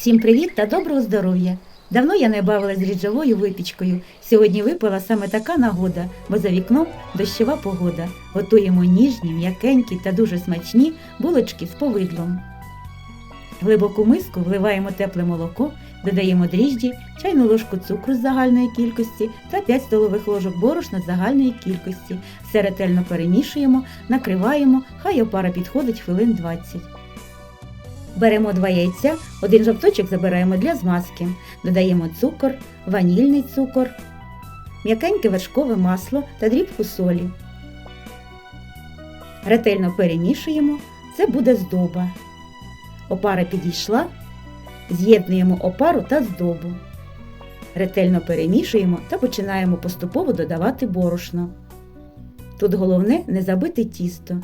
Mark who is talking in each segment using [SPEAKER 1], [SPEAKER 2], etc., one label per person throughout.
[SPEAKER 1] Всім привіт та доброго здоров'я! Давно я не бавилась з ріджовою випічкою. Сьогодні випала саме така нагода, бо за вікном дощова погода. Готуємо ніжні, м'якенькі та дуже смачні булочки з повидлом. Глибоку миску вливаємо тепле молоко, додаємо дріжджі, чайну ложку цукру з загальної кількості та 5 столових ложок борошна з загальної кількості. Все ретельно перемішуємо, накриваємо, хай опара підходить хвилин 20. Беремо два яйця, один жовточок забираємо для змазки, додаємо цукор, ванільний цукор, м'якеньке вершкове масло та дрібку солі. Ретельно перемішуємо, це буде здоба. Опара підійшла, з'єднуємо опару та здобу. Ретельно перемішуємо та починаємо поступово додавати борошно. Тут головне не забити тісто.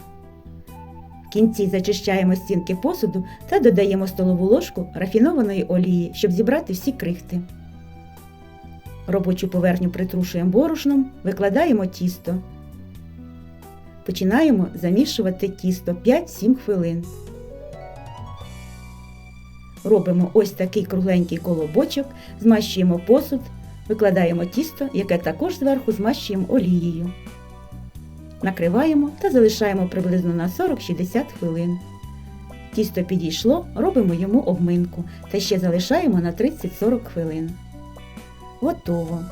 [SPEAKER 1] Кінці зачищаємо стінки посуду та додаємо столову ложку рафінованої олії, щоб зібрати всі крихти. Робочу поверхню притрушуємо борошном, викладаємо тісто. Починаємо замішувати тісто 5-7 хвилин. Робимо ось такий кругленький колобочок, змащуємо посуд, викладаємо тісто, яке також зверху змащуємо олією. Накриваємо та залишаємо приблизно на 40-60 хвилин. Тісто підійшло, робимо йому обминку та ще залишаємо на 30-40 хвилин. Готово.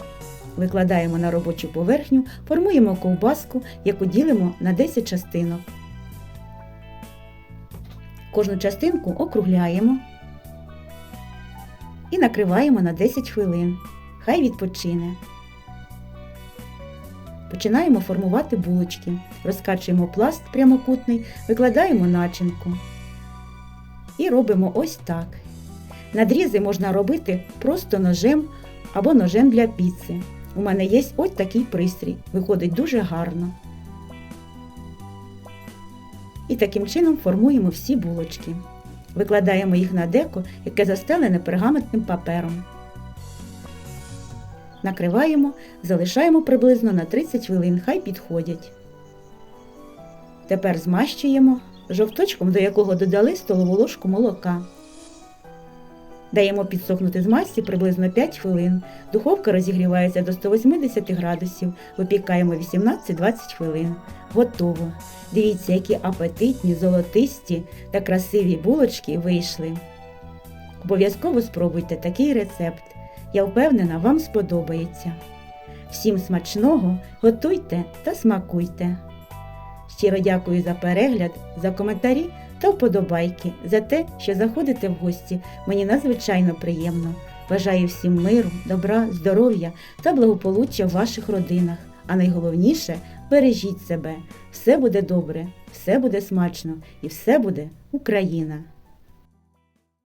[SPEAKER 1] Викладаємо на робочу поверхню, формуємо ковбаску, яку ділимо на 10 частинок. Кожну частинку округляємо і накриваємо на 10 хвилин. Хай відпочине. Починаємо формувати булочки. Розкачуємо пласт прямокутний, викладаємо начинку. І робимо ось так. Надрізи можна робити просто ножем або ножем для піци. У мене є ось такий пристрій. Виходить дуже гарно. І таким чином формуємо всі булочки. Викладаємо їх на деко, яке застелене пергаментним папером. Накриваємо, залишаємо приблизно на 30 хвилин, хай підходять. Тепер змащуємо жовточком, до якого додали столову ложку молока. Даємо підсохнути змазці приблизно 5 хвилин. Духовка розігрівається до 180 градусів. Випікаємо 18-20 хвилин. Готово. Дивіться, які апетитні, золотисті та красиві булочки вийшли. Обов'язково спробуйте такий рецепт. Я впевнена, вам сподобається. Всім смачного, готуйте та смакуйте. Щиро дякую за перегляд, за коментарі та вподобайки, за те, що заходите в гості. Мені надзвичайно приємно. Бажаю всім миру, добра, здоров'я та благополуччя в ваших родинах. А найголовніше бережіть себе. Все буде добре, все буде смачно і все буде Україна!